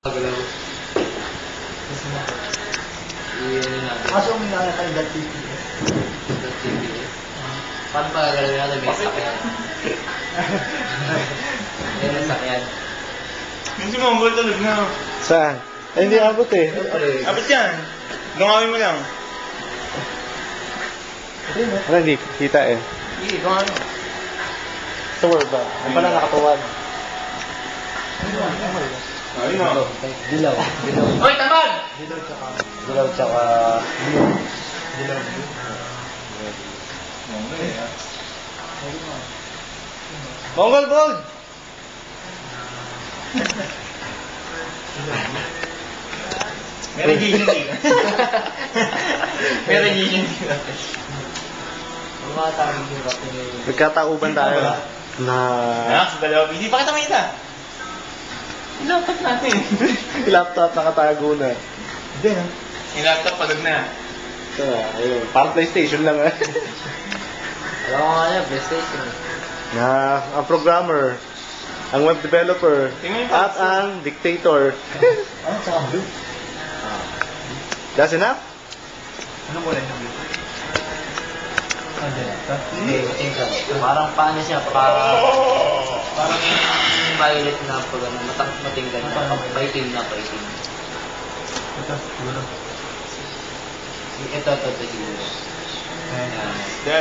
Galaw. Iyan natin. Kaso may nakakay that TPS. TPS. Paano pa gagawin natin? May sakyan. May sakyan. Yung si Mongol tulog na. Saan? Ay, hindi abot eh. Abot yan. Lungawin mo lang. Wala, hindi kita eh. Hindi, kung ano. Tour ba? Ang pala nakatuwad. Ayun o. Dilaw. Dilaw. Hoy, tamad! Dilaw tsaka... Dilaw tsaka... Dilaw blue. Mongol Gold! May radiation dito. May radiation dito. Ang mga tawag yung kapit niya yun. Nagkatauban tayo na Ah, sa dalawa. Hindi pa kita makita. Ilapat natin. laptop nakatago na. Hindi na. Yung laptop pagod na. Ito na, ayun. Parang PlayStation lang eh. Alam ko nga niya, PlayStation. na ang programmer, ang web developer, Tingnan mo yung at ang dictator. Ano tsaka blue? That's enough? Ano kulay ng blue? Ano din? Ito? Hindi, tingnan. Parang paano siya, parang... Parang yung violet na pag ano, matang matinggan na. Paitim na, paitim. Ito, siguro. Ito, ito, ito siguro. Ayan. Yan.